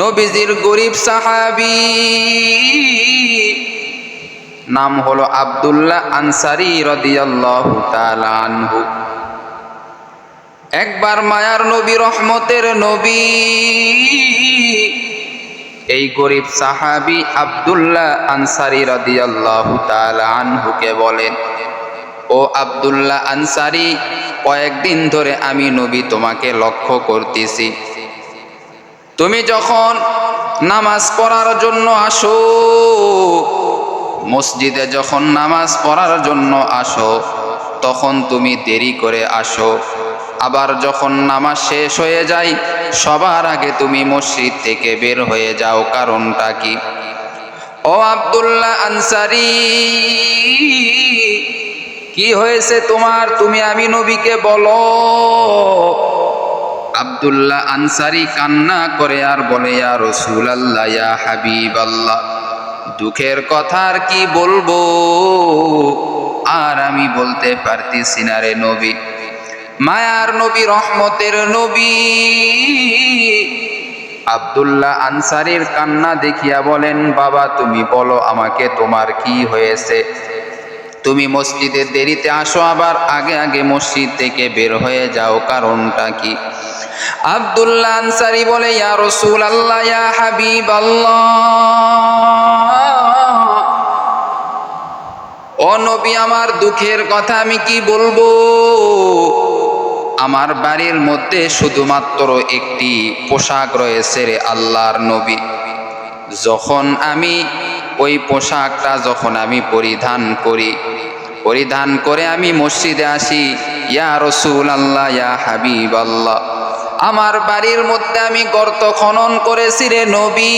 নবীজির গরিব সাহাবি। নাম হলো আব্দুল্লাহ আনসারি রদিয়াল্লাহু তাআলা একবার মায়ার নবী, রহমতের নবী। এই গরিব সাহাবি আব্দুল্লাহ আনসারি রদিয়াল্লাহু তাআলা বলেন, ও আব্দুল্লাহ আনসারি, কয়েকদিন ধরে আমি নবী তোমাকে লক্ষ্য করতেছি। তুমি যখন নামাজ পড়ার জন্য আসো, মসজিদে যখন নামাজ পড়ার জন্য আসো, তখন তুমি দেরি করে আসো। আবার যখন নামাজ শেষ হয়ে যায়, সবার আগে তুমি মসজিদ থেকে বের হয়ে যাও, কারণটা কি? ও আব্দুল্লাহ আনসারি, কি হয়েছে তোমার? তুমি আমি নবীকে বলো। আব্দুল্লাহ আনসারি কান্না করে আর বলে, ইয়া রসুল আল্লাহ ইয়া হাবিব আল্লাহ দুঃখের কথা আর কি বলব? আর আমি বলতে পারতেছি না রে নবী। মায়ার নবী, রহমতের নবী। আবদুল্লাহ আনসারির কান্না দেখিয়া বলেন, বাবা, তুমি বলো, আমাকে তোমার কি হয়েছে? তুমি মসজিদে দেরিতে আসো, আবার আগে আগে মসজিদ থেকে বের হয়ে যাও, কারণটা কি? আব্দুল্লাহ আনসারি বলে, ইয়া রসুল আল্লাহ ইয়া হাবিব আল্লাহ ও নবী, আমার দুঃখের কথা আমি কি বলব? আমার বাড়ির মধ্যে শুধুমাত্র একটি পোশাক রয়েছে রে আল্লাহর নবী। যখন আমি ওই পোশাকটা যখন আমি পরিধান করি, পরিধান করে আমি মসজিদে আসি, ইয়া রসুল আল্লাহ ইয়া হাবিব আল্লাহ আমার বাড়ির মধ্যে আমি গর্ত খনন করেছি রে নবী।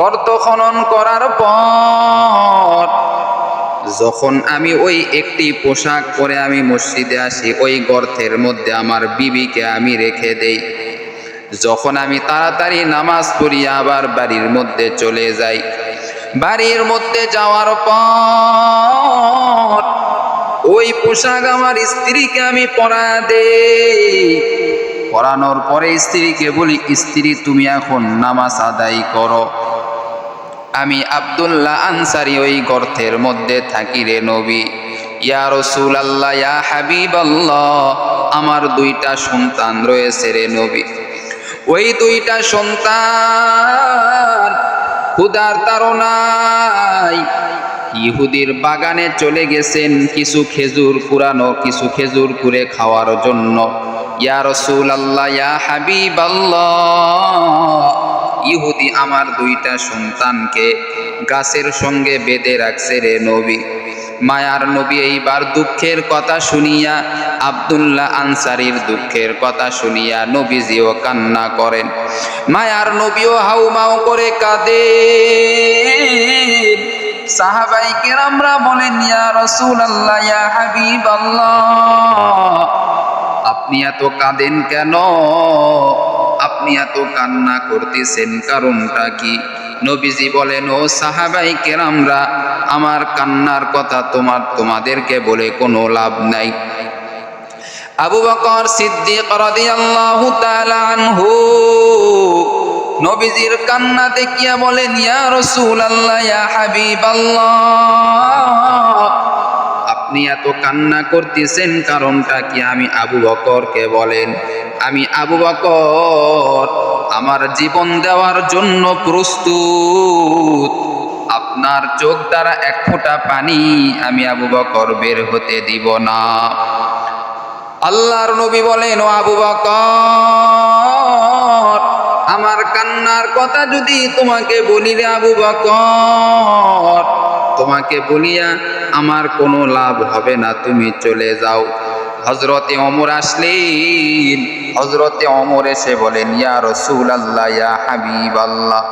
গর্ত খনন করার পর যখন আমি ওই একটি পোশাক পরে আমি মসজিদে আসি, ওই গর্তের মধ্যে আমার বিবিকে আমি রেখে দেই। যখন আমি তাড়াতাড়ি নামাজ পড়িয়া আবার বাড়ির মধ্যে চলে যাই। বাড়ির মধ্যে যাওয়ার পর ওই পোশাক আমার স্ত্রীকে আমি পরা দে পরানোর পরে স্ত্রীকে বলি, স্ত্রী, তুমি এখন নামাজ আদায় করো। আমি আব্দুল্লাহ আনসারি ওই গর্তের মধ্যে থাকি রে নবী। ইয়া রসুল আল্লাহ ইয়া হাবিব আল্লাহ আমার দুইটা সন্তান রয়েছে রে নবী। ওই দুইটা সন্তান ক্ষুদার তারনাই ইহুদির বাগানে চলে গেছেন কিছু খেজুর কুরানো কিছু খেজুর কুরে খাওয়ার জন্য। ইয়া আল্লাহ ইয়া হাবিব ইহুদি আমার দুইটা সন্তানকে গাছের সঙ্গে বেঁধে রাখছে রে নবী। মায়ার নবী এইবার দুঃখের কথা শুনিয়া, আব্দুল্লাহ আনসারির দুঃখের কথা শুনিয়া নবীজিও কান্না করেন। মায়ার নবীও হাউমাউ করে কাঁদে। সাহাবাই কেরামরা বলেন, ইয়া রসুল আল্লাহ ইয়া হাবিব আল্লাহ আপনি এত কাঁদেন কেন? আপনি এত কান্না করতেছেন কারণটা কি? নবীজি বলেন, ও সাহাবাই কেরামরা, আমার কান্নার কথা তোমার, তোমাদেরকে বলে কোনো লাভ নাই। আবু বকর সিদ্দিক রাদিয়াল্লাহু তাআলা আনহু নবীজির কান্না দেখিয়া বলেন, ইয়া রাসূলুল্লাহ, ইয়া হাবিবাল্লাহ। আপনি এত কান্না করতেছেন কারণটা কি আমি আবু বকরকে বলেন? আমি আবু বকর, আমার জীবন দেওয়ার জন্য প্রস্তুত। আপনার চোখ দ্বারা এক ফোঁটা পানি আমি আবু বকর বের হতে দিব না। আল্লাহর নবী বলেন, ও আবু বকর কান্নার কথা যদি তোমাকে বলি রে আবু বকর, তোমাকে বলিয়া আমার কোনো লাভ হবে না, তুমি চলে যাও। হজরতে অমর আসলেন। হজরতে অমর এসে বলেন, ইয়া রসুল আল্লাহ ইয়া হাবিব আল্লাহ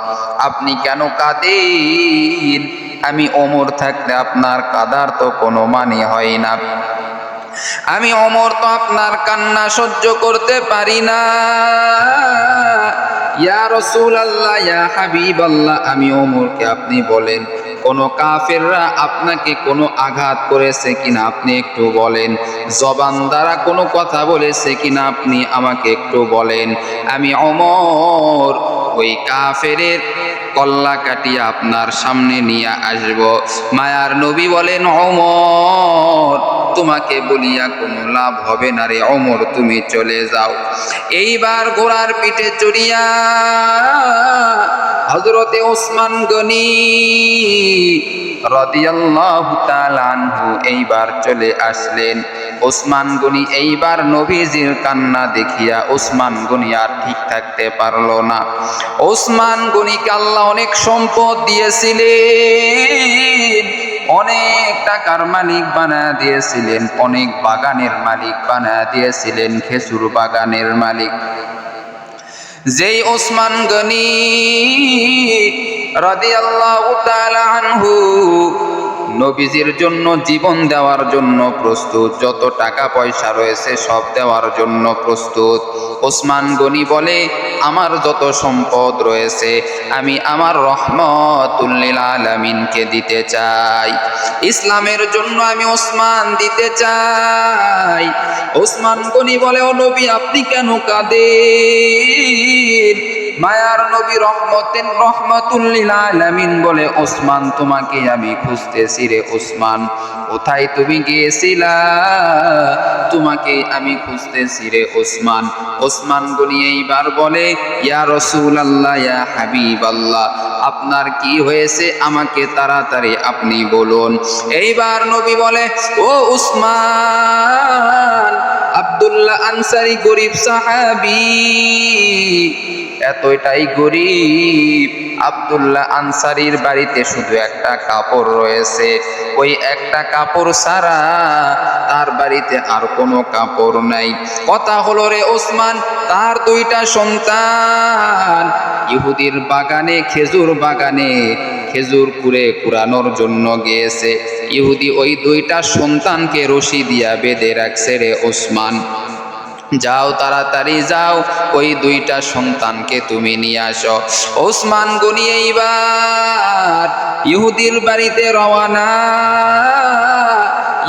আপনি কেন কাঁদেন? আমি অমর থাকলে আপনার কাদার তো কোনো মানে হয় না। আমি অমর তো আপনার কান্না সহ্য করতে পারি না। ইয়া রসুল আল্লাহ ইয়া হাবিব আল্লাহ আমি ওমরকে আপনি বলেন, কোনো কাফেররা আপনাকে কোনো আঘাত করেছে কিনা আপনি একটু বলেন? জবান দ্বারা কোনো কথা বলেছে কিনা আপনি আমাকে একটু বলেন? আমি অমর ওই কাফেরের কল্লা কাটিয়ে আপনার সামনে নিয়ে আসব। মায়ার নবী বলেন অমর তোমাকে বলিয়া কোনো লাভ হবে না রে অমর, তুমি চলে যাও। এইবার ঘোড়ার পিঠে চড়িয়া হজরতে ওসমান গনি এইবার চলে আসলেন। ওসমান গনি এইবার নবীজির কান্না দেখিয়া ওসমান গনি আর ঠিক থাকতে পারল না। ওসমান গনিকে আল্লাহ অনেক সম্পদ দিয়েছিলেন। অনেক টাকার মালিক বানা দিয়েছিলেন, অনেক বাগানের মালিক বানা দিয়েছিলেন, খেজুর বাগানের মালিক। যেই ওসমান গনি রাদিয়াল্লাহু তাআলা আনহু নবীজির জন্য জীবন দেওয়ার জন্য প্রস্তুত, যত টাকা পয়সা রয়েছে সব দেওয়ার জন্য প্রস্তুত। ওসমান গনি বলে, আমার যত সম্পদ রয়েছে, আমি আমার রহমতুল্লিল আলমিনকে দিতে চাই। ইসলামের জন্য আমি ওসমান দিতে চাই। ওসমান গনি বলে, ও নবী, আপনি কেন কাঁদেন? মায়ার নবী রহমতেন রহমতুল্লিল আলামিন বলে, ওসমান, তোমাকে আমি খুঁজতেছি রে ওসমান। কোথায় তুমি গিয়েছিলা? তোমাকে আমি খুঁজতেছি রে ওসমান। ওসমান গনি এইবার বলে, ইয়া রসুল আল্লাহ ইয়া হাবিব আল্লাহ আপনার কি হয়েছে? আমাকে তাড়াতাড়ি আপনি বলুন। এইবার নবী বলে, ও উসমান আব্দুল্লাহ আনসারি গরিব সাহাবি এতটাই গরিব। আবদুল্লাহ আনসারির বাড়িতে শুধু একটা কাপড় রয়েছে। ওই একটা কাপড় ছাড়া তার বাড়িতে আর কোনো কাপড় নাই। কথা হলো রে ওসমান, তার দুইটা সন্তান। ইহুদির বাগানে, খেজুর বাগানে, খেজুর কুড়ে কুড়ানোর জন্য গিয়েছে। ইহুদি ওই দুইটা সন্তানকে রশি দিয়া বেঁধে রাখছে রে ওসমান। যাও তাড়াতাড়ি যাও, ওই দুইটা সন্তানকে তুমি নিয়ে আসো। ওসমান গনি এইবার ইহুদির বাড়িতে রওয়ানা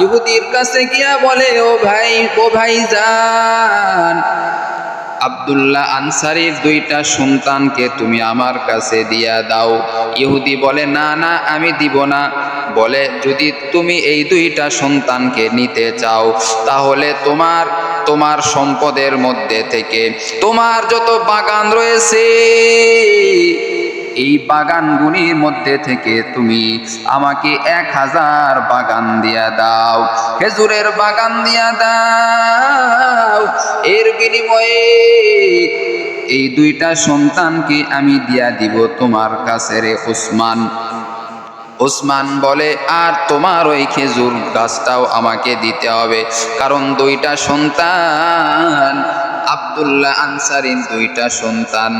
ইহুদির কাছে গিয়া বলে, ও ভাই ও ভাই যান আব্দুল্লাহ আনসারির দুইটা সন্তানকে তুমি আমার কাছে দিয়া দাও। ইহুদি বলে, না না, আমি দিব না। বলে, যদি তুমি এই দুইটা সন্তানকে নিতে চাও, তাহলে তোমার তোমার সম্পদের মধ্যে থেকে তোমার যত বাগান রয়েছে এই বাগানগুলির মধ্যে থেকে তুমি আমাকে এক হাজার বাগান দিয়া দাও। খেজুরের বাগান দিয়া দাও। এর বিনিময়ে এই দুইটা সন্তানকে আমি দিয়া দিব তোমার কাছে রে ওসমান। ওসমান বলে, আর তোমার ওই খেজুর গাছটাও আমাকে দিতে হবে। কারণ দুইটা সন্তান আব্দুল্লাহ আনসারির দুইটা সন্তান।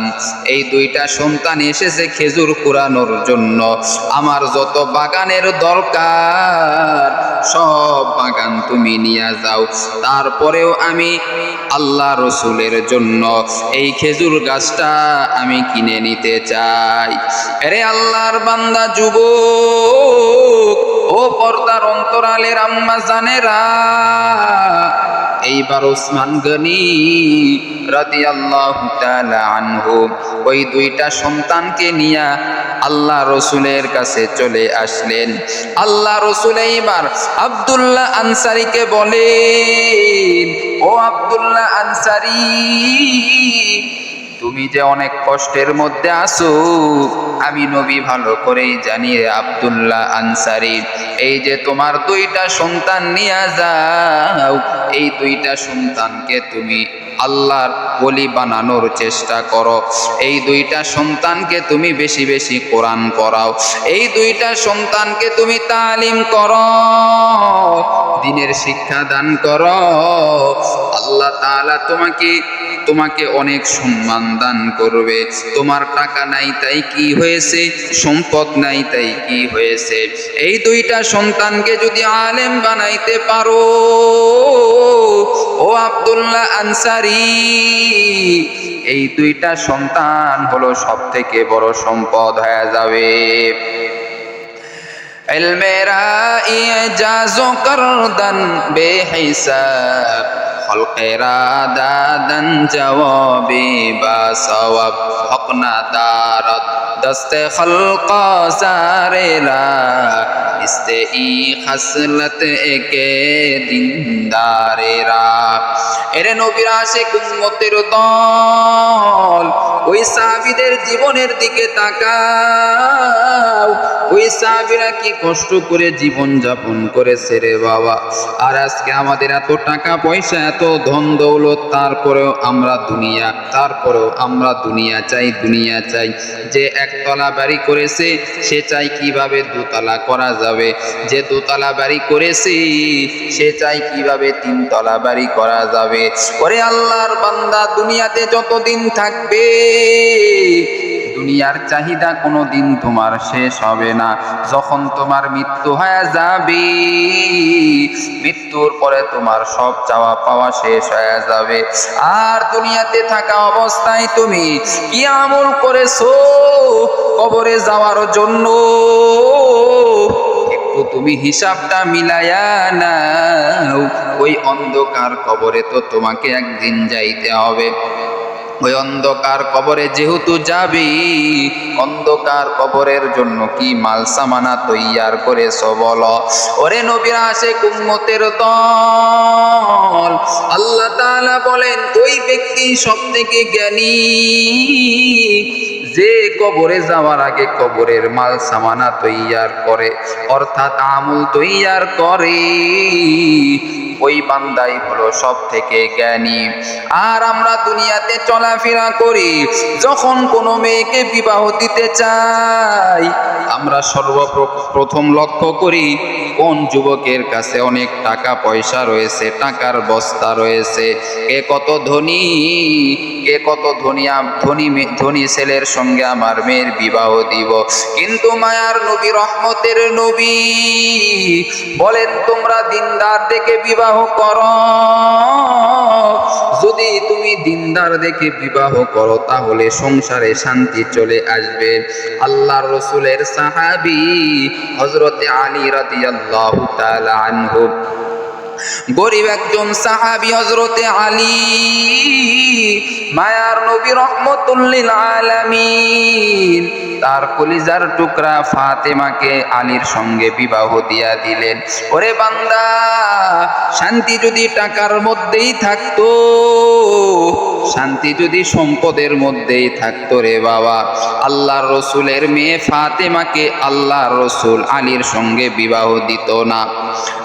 এই দুইটা সন্তান এসেছে খেজুর কুড়ানোর জন্য। আমার যত বাগানের দরকার, সব বাগান তুমি নিয়ে যাও। তারপরেও আমি আল্লাহ রসুলের জন্য এই খেজুর গাছটা আমি কিনে নিতে চাই। আরে আল্লাহর বান্দা যুবক, ও পর্দার অন্তরালের আম্মা জানেরা এইবার ওসমান গনি রাদিয়াল্লাহু তাআলা আনহু ওই দুইটা সন্তানকে নিয়া আল্লাহ রসুলের কাছে চলে আসলেন। আল্লাহ রসুল এইবার আবদুল্লাহ আনসারিকে বলেন, ও আবদুল্লাহ আনসারি তুমি যে অনেক কষ্টের মধ্যে আসো আমি নবী ভালো করেই জানি আবদুল্লাহ আনসারি। এই যে তোমার দুইটা সন্তান নিয়ে যাও, এই দুইটা সন্তানকে তুমি আল্লাহর বলি বানানোর চেষ্টা করো। এই দুইটা সন্তানকে তুমি বেশি বেশি কোরআন করাও এই দুইটা সন্তানকে তুমি তালিম করো। দিনের শিক্ষা দান করো। আল্লাহ তাআলা তোমাকে তোমাকে অনেক সম্মান দান করবে। তোমার টাকা নাই তাই কি হয়েছে? সম্পদ নাই তাই কি হয়েছে? এই দুইটা সন্তানকে যদি আলেম বানাইতে পারো, ও আব্দুল্লাহ আনসারি এই দুইটা সন্তান হলো সব থেকে বড় সম্পদ হয়ে যাবে علمera إعجاز کردن بے حساب خلقera دادن جوابی با ثواب حق ندارد دست خلق زارera ইস্তে ই খাসলত একে দিনদারেরা এরে নবীর আশিক উম্মতের দল ওই সাহাবীদের জীবনের দিকে তাকাও ওই সাহাবীরা কি কষ্ট করে জীবন যাপন করেছে রে বাবা আর আজকে আমাদের এত টাকা পয়সা এত ধন দৌলত তারপরেও আমরা দুনিয়া তারপরেও আমরা দুনিয়া চাই দুনিয়া চাই যে একতলা বাড়ি করেছে সে চাই কীভাবে দোতলা করা যাবে? যে দোতলা বাড়ি করেছে সে চাই কীভাবে তিনতলা বাড়ি করা যাবে? ওরে আল্লাহর বান্দা, দুনিয়াতে যতদিন থাকবে দুনিয়ার চাহিদা কোনো দিন তোমার শেষ হবে না। যখন তোমার মৃত্যু হয়ে যাবে, মৃত্যুর পরে তোমার সব চাওয়া পাওয়া শেষ হয়ে যাবে। আর দুনিয়াতে থাকা অবস্থায় তুমি কি আমল করেছ? কবরে যাওয়ার জন্য একটু তুমি হিসাবটা মিলায়া নাও। ওই অন্ধকার কবরে তো তোমাকে একদিন যাইতে হবে। ওই অন্ধকার কবরে যেহেতু যাবি, অন্ধকার কবরের জন্য কি মাল সামানা তৈয়ার করেছ বল। ওরে নবীর আসে কুম্মতের দল, আল্লাহ তাআলা বলেন, ওই ব্যক্তি সব থেকে জ্ঞানী। যে কবরে যাওয়ার আগে কবরের মাল সামানা তৈয়ার করে, অর্থাৎ আমল তৈয়ার করে। ওই বান্দাই হলো সব থেকে জ্ঞানী। আর আমরা দুনিয়াতে চলাফেরা করি, যখন কোনো মেয়েকে বিবাহ দিতে চাই, আমরা সর্বপ্রথম লক্ষ্য করি কোন যুবকের কাছে অনেক টাকা পয়সা রয়েছে, টাকার বস্তা রয়েছে? কে কত ধনী, কে কত ধনী ধনী ধনী ছেলের সঙ্গে আমার মেয়ের বিবাহ দিব? কিন্তু মায়ার নবী, রহমতের নবী বলেন, তোমরা দিনদার দেখে বিবাহ করো। যদি তুমি দিনদার দেখে বিবাহ করো, তাহলে সংসারে শান্তি চলে আসবে। আল্লাহ রসুলের সাহাবি হজরতে আলী গরিব একজন সাহাবি হজরতে আলী, মায়ার নবী রহমতুল্লিল আলামিন। তার কলিজার টুকরা ফাতেমাকে আলীর সঙ্গে বিবাহ দিয়া দিলেন। ওরে বান্দা, শান্তি যদি টাকার মধ্যেই থাকতো শান্তি যদি সম্পদের মধ্যেই থাকতো রে বাবা, আল্লাহর রসুলের মেয়ে ফাতেমাকে আল্লাহর রসুল আলীর সঙ্গে বিবাহ দিত না।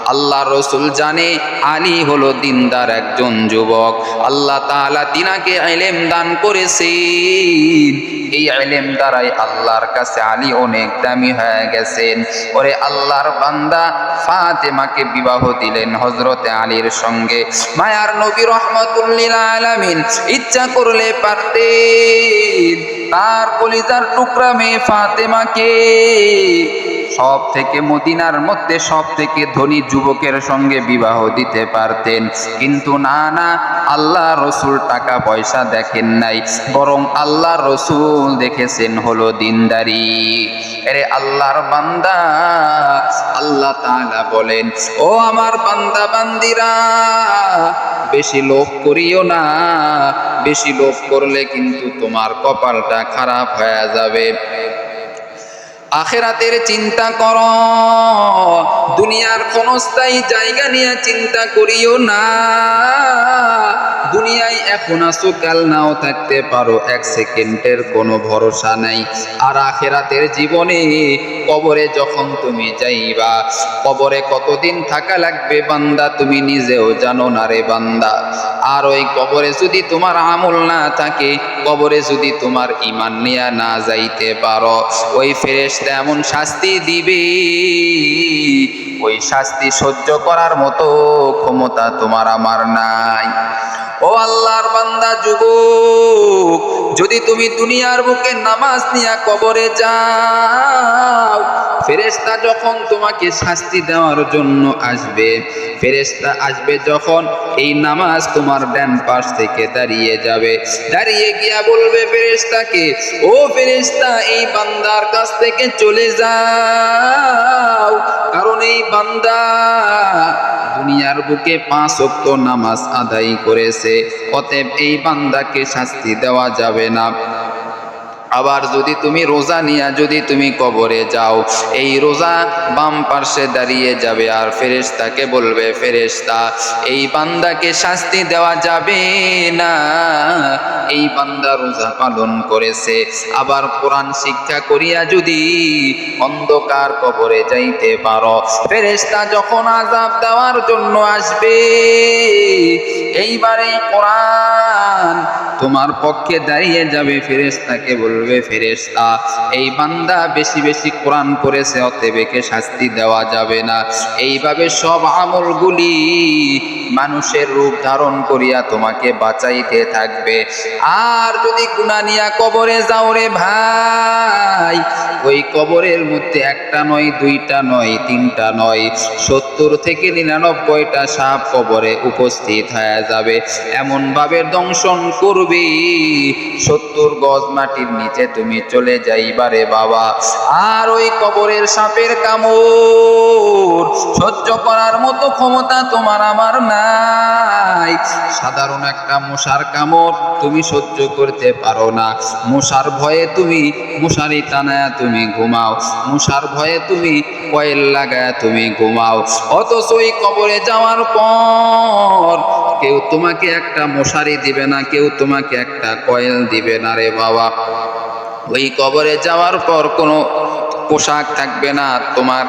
আল্লাহ রসুল জানে আলী হলো দিনদার একজন যুবক। আল্লাহ তাআলা তিনাকে এলেম দান করেছেন। এই এলেম দ্বারাই আল্লাহর কাছে আলী অনেক দামি হয়ে গেছেন। ওরে আল্লাহর বান্দা ফাতেমাকে বিবাহ দিলেন হজরতে আলীর সঙ্গে। মায়ার নবী রহমতুল্লিল আলামিন ইচ্ছা করলে পারতে তার কলিজার টুকরা মেয়ে ফাতেমাকে সব থেকে মদিনার মধ্যে সব থেকে ধনী যুবকের সঙ্গে বিবাহ দিতে পারতেন। কিন্তু না না আল্লাহ রসুল টাকা পয়সা দেখেন নাই, বরং আল্লাহ রসুল দেখেছেন হলো দিনদারি। এরে আল্লাহর বান্দা, আল্লাহ তাআলা বলেন, ও আমার বান্দা, বান্দিরা, বেশি লোভ করিও না, বেশি লোভ করলে কিন্তু তোমার কপালটা খারাপ হয়ে যাবে। আখেরাতের চিন্তা কর। দুনিয়ার ক্ষণস্থায়ী জায়গা নিয়ে চিন্তা করিও না। দুনিয়ায় এখন আসো কাল নাও থাকতে পারো, এক সেকেন্ডের কোনো ভরসা নাই। আর আখেরাতের জীবনে কবরে যখন তুমি যাইবা, কবরে কতদিন থাকা লাগবে বান্দা, তুমি নিজেও জানো না রে বান্দা। আর ওই কবরে যদি তোমার আমল না থাকে, কবরে যদি তোমার ইমান নিয়া না যাইতে পারো, ওই ফেরেশতা এমন শাস্তি দিবে ওই শাস্তি সহ্য করার মতো ক্ষমতা তোমার আমার নাই। ও আল্লাহর বান্দা যুবক, যদি তুমি দুনিয়ার বুকে নামাজ নিয়া কবরে যাও ফেরেশতা যখন তোমাকে শাস্তি দেওয়ার জন্য আসবে, ফেরেশতা আসবে যখন এই নামাজ তোমার ডান পাশ থেকে দাঁড়িয়ে যাবে। দাঁড়িয়ে গিয়া বলবে ফেরেশতাকে, ও ফেরেশতা, এই বান্দার কাছ থেকে চলে যাও, কারণ এই বান্দা দুনিয়ার বুকে পাঁচ অক্ত নামাজ আদায় করেছে, অতএব এই বান্দাকে শাস্তি দেওয়া যাবে না। আবার যদি তুমি রোজা নিয়া যদি তুমি কবরে যাও, এই রোজা বাম পার্শ্বে দাঁড়িয়ে যাবে আর ফেরেশতাকে বলবে, ফেরেশতা, এই বান্দাকে শাস্তি দেওয়া যাবে না। এই বান্দা রোজা পালন করেছে। আবার কোরআন শিক্ষা করিয়া যদি অন্ধকার কবরে যাইতে পারো, ফেরেশতা যখন আজাব দেওয়ার জন্য আসবে, এইবারে কোরআন তোমার পক্ষে দাঁড়িয়ে যাবে ফেরেশতাকে বলবে, ফেরেশতা, এই বান্দা বেশি বেশি কোরআন পড়েছে, অতএব একে শাস্তি দেওয়া যাবে না। এইভাবে সব আমলগুলি মানুষের রূপ ধারণ করিয়া তোমাকে বাঁচাইতে থাকবে। আর যদি গুনানিয়া কবরে যাও রে ভাই, ওই কবরের মধ্যে একটা নয়, দুইটা নয়, তিনটা নয়, সত্তর থেকে নিরানব্বইটা সাপ কবরে উপস্থিত হয়ে যাবে। এমন ভাবে দংশন করবে সত্তর গজ মাটির নিচে তুমি চলে যাইবারে বাবা। আর ওই কবরের সাপের কামড় সহ্য করার মতো ক্ষমতা তোমার আমার নাই। সাধারণ একটা মশার কামড় তুমি সহ্য করতে পারো না। মশার ভয়ে তুমি মশারি টানায় তুমি ঘুমাও। মশার ভয়ে তুমি কয়েল লাগায় তুমি ঘুমাও। অথচ ওই কবরে যাওয়ার পর কেউ তোমাকে একটা মশারি দিবে না, কেউ তোমাকে একটা কয়েল দিবে না রে বাবা। ওই কবরে যাওয়ার পর কোনো পোশাক থাকবে না, তোমার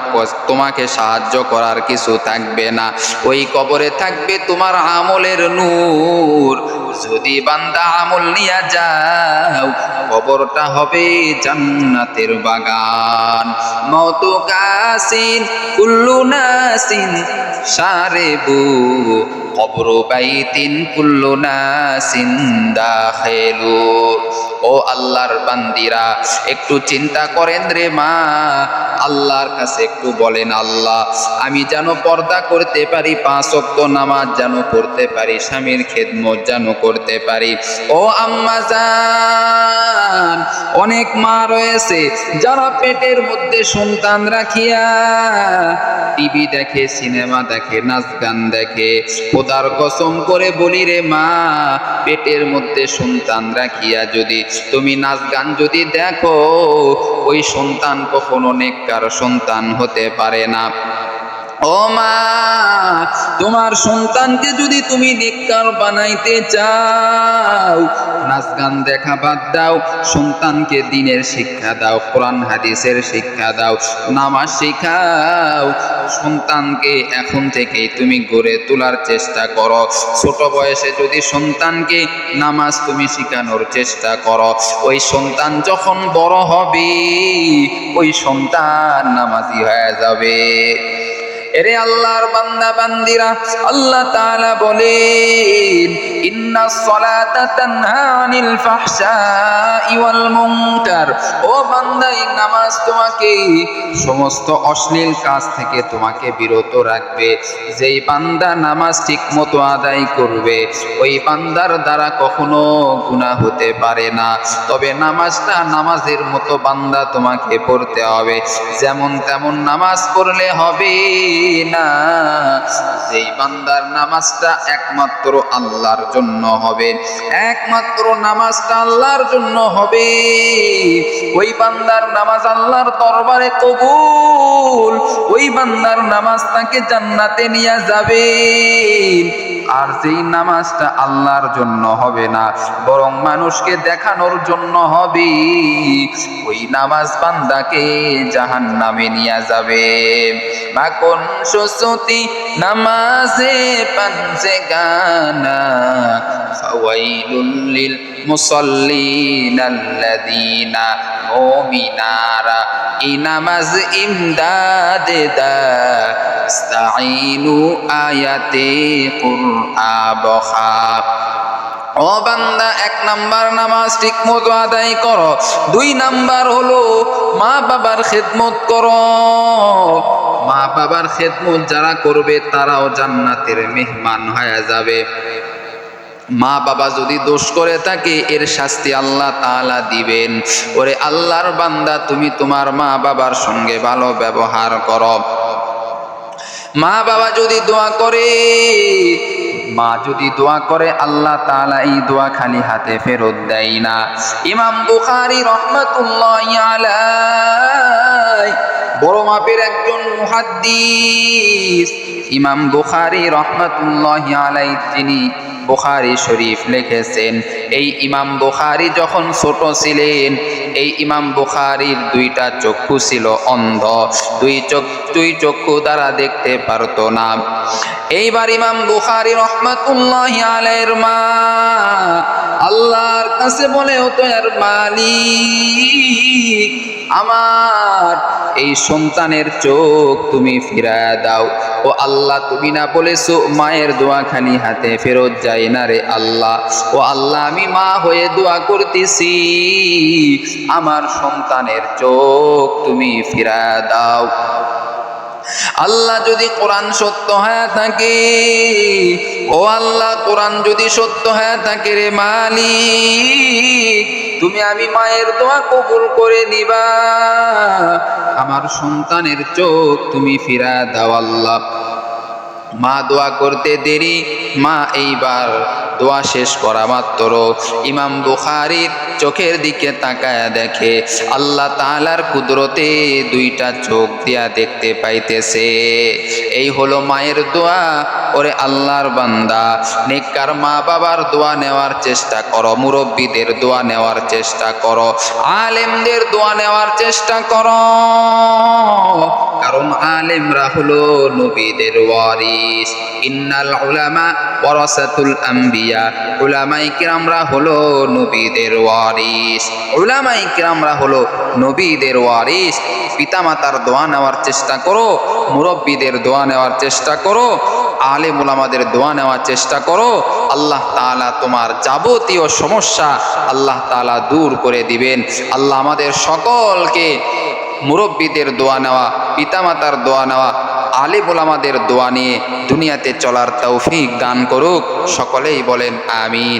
তোমাকে সাহায্য করার কিছু থাকবে না। ওই কবরে থাকবে তোমার আমলের নূর যদি বান্দা আমল নিয়া যাও, কবরটা হবে জান্নাতের বাগান। মত কাসিন, কুল্লু নাসিন, সারে বু। কবর বাইতিন, কুল্লু নাসিন, দাখিলু। ও আল্লাহর বান্দিরা, একটু চিন্তা করেন রে মা। আল্লাহর কাছে একটু বলেন, আল্লাহ, আমি যেন পর্দা করতে পারি, পাঁচ অক্ত নামাজ যেন করতে পারি, স্বামীর খেদমত যেন করতে পারি। ও আম্মা জান, অনেক মা রয়েছে, যারা পেটের মধ্যে সন্তান রাখিয়া টিভি দেখে, সিনেমা দেখে, নাচ গান দেখে, খোদার কসম করে বলি রে মা, পেটের মধ্যে সন্তান রাখিয়া যদি তুমি নাচ গান যদি দেখো, ওই সন্তান কখনো নেককার সন্তান হতে পারে না। ও মা, তোমার সন্তানকে যদি তুমি নেককার বানাইতে চাও, নাচ গান দেখা বাদ দাও, সন্তানকে দিনের শিক্ষা দাও, কোরআন হাদিসের শিক্ষা দাও, নামাজ শিখাও, সন্তানকে এখন থেকেই তুমি গড়ে তোলার চেষ্টা করো। ছোট বয়সে যদি সন্তানকে নামাজ তুমি শেখানোর চেষ্টা করো, ওই সন্তান যখন বড় হবে, ওই সন্তান নামাজি হয়ে যাবে। এরে আল্লাহর বান্দা বান্দিরা আল্লাহ তাআলা বলেন ইন্না সলাতা তানহা ও বান্দা নামাজ তোমাকে সমস্ত অশ্লীল কাজ থেকে তোমাকে বিরত রাখবে। যেই বান্দা নামাজ ঠিক মতো আদায় করবে, ওই বান্দার দ্বারা কখনো গুনাহ হতে পারে না। তবে নামাজটা নামাজের মতো বান্দা তোমাকে পড়তে হবে। যেমন তেমন নামাজ পড়লে হবে না। যেই বান্দার নামাজটা একমাত্র আল্লাহর জন্য হবে। একমাত্র নামাজটা আল্লাহর জন্য হবে। ওই বান্দার নামাজ আল্লাহর দরবারে কবুল। ওই বান্দার নামাজ তাকে জান্নাতে নিয়ে যাবে। আর যেই নামাজটা আল্লাহর জন্য হবে না, বরং মানুষকে দেখানোর জন্য হবে, ওই নামাজ বান্দাকে জাহান নামে নিয়ে যাবে। মাখন সুসুতি নামাজে পাঞ্জে গানা, ফাওয়াইলুল লিল মুসাল্লিন আল্লাযীনা মুমিনারা, এই নামাজ ইমদাদে দা আয়াতে কুরআ বখা ও বান্দা, এক নাম্বার নামাজ ঠিক মতো আদায় করো। দুই নাম্বার হলো মা বাবার খেদমত করো। মা বাবার খেদমত যারা করবে, তারাও জান্নাতের মেহমান হয়ে যাবে। মা বাবা যদি দোষ করে থাকে, এর শাস্তি আল্লাহ তাআলা দিবেন। ওরে আল্লাহর বান্দা, তুমি তোমার মা বাবার সঙ্গে ভালো ব্যবহার করো। মা বাবা যদি দোয়া করে, মা যদি দোয়া করে, আল্লাহ তালা এই দোয়া খালি হাতে ফেরত দেয় না। ইমাম বুখারি রহমাতুল্লাহ বড় মাপের একজন মুহাদ্দিস। ইমাম বুখারি রহমতুল্লাহ আলাই তিনি বুখারী শরীফ লিখেছেন, এই ইমাম বুখারী যখন ছোট ছিলেন, এই ইমাম বুখারীর দুইটা চক্ষু ছিল অন্ধ। দুই চোখ, দুই চক্ষু দ্বারা দেখতে পারতো না। এইবার ইমাম বুখারী রহমাতুল্লাহ আলাইহির মা আল্লাহর কাছে বলে, ও তো এর মালিক আমার এই সন্তানের চোখ তুমি ফিরায় দাও। ও আল্লাহ, তুমি না বলেছ মায়ের দোয়া খালি হাতে ফেরত যায় না রে আল্লাহ? ও আল্লাহ, আমি মা হয়ে দোয়া করতেছি। আমার সন্তানের চোখ তুমি ফিরায় দাও। আল্লাহ যদি কোরআন সত্য হয়ে থাকে, ও আল্লাহ, কোরআন যদি সত্য হয়ে থাকে রে মালিক তুমি আমি মায়ের দোয়া কবুল করে নিবা। আমার সন্তানের চোখ তুমি ফিরা দাও আল্লাহ। মা দোয়া করতে দেরি, মা এইবার দোয়া শেষ করা মাত্র। ইমাম বুখারির চোখের দিকে তাকায় দেখে, আল্লাহ তালার কুদরতে দুইটা চোখ দিয়া দেখতে পাইতেছে। এই হলো মায়ের দোয়া, ওরে আল্লাহর বান্দা। নেককার মা বাবার দোয়া নেওয়ার চেষ্টা করো, মুরব্বীদের দোয়া নেওয়ার চেষ্টা করো, আলেমদের দোয়া নেওয়ার চেষ্টা করো। কারণ আলেমরা হলো নবীদের ওয়ারিস। ইন্নাল উলামা ওয়ারাসাতুল আম্বিয়া। উলামাই কিরামরা হলো নবীদের ওয়ারিস। উলামাই কিরামরা হলো নবীদের ওয়ারিস। পিতামাতার দোয়া নেওয়ার চেষ্টা করো, মুরব্বীদের দোয়া নেওয়ার চেষ্টা করো, আলেম উলামাদের দোয়া নেওয়ার চেষ্টা করো। আল্লাহ তাআলা তোমার যাবতীয় সমস্যা আল্লাহ তাআলা দূর করে দিবেন। আল্লাহ আমাদের সকলকে মুরব্বীদের দোয়া নেওয়া, পিতামাতার দোয়া নেওয়া আলে বোলামাদের দোয়া নিয়ে দুনিয়াতে চলার তৌফিক দান করুক, সকলেই বলেন আমিন।